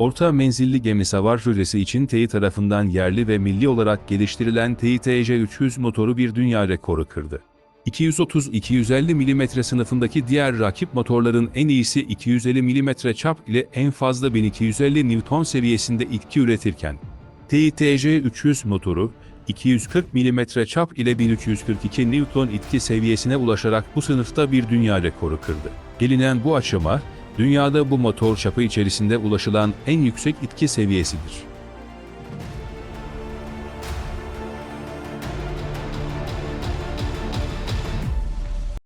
Orta menzilli gemi savar jüresi için TEİ tarafından yerli ve milli olarak geliştirilen TEİ TC300 motoru bir dünya rekoru kırdı. 230-250 mm sınıfındaki diğer rakip motorların en iyisi 250 mm çap ile en fazla 1250 Newton seviyesinde itki üretirken, TEİ TC300 motoru 240 mm çap ile 1342 Newton itki seviyesine ulaşarak bu sınıfta bir dünya rekoru kırdı. Gelinen bu aşama, dünyada bu motor çapı içerisinde ulaşılan en yüksek itki seviyesidir.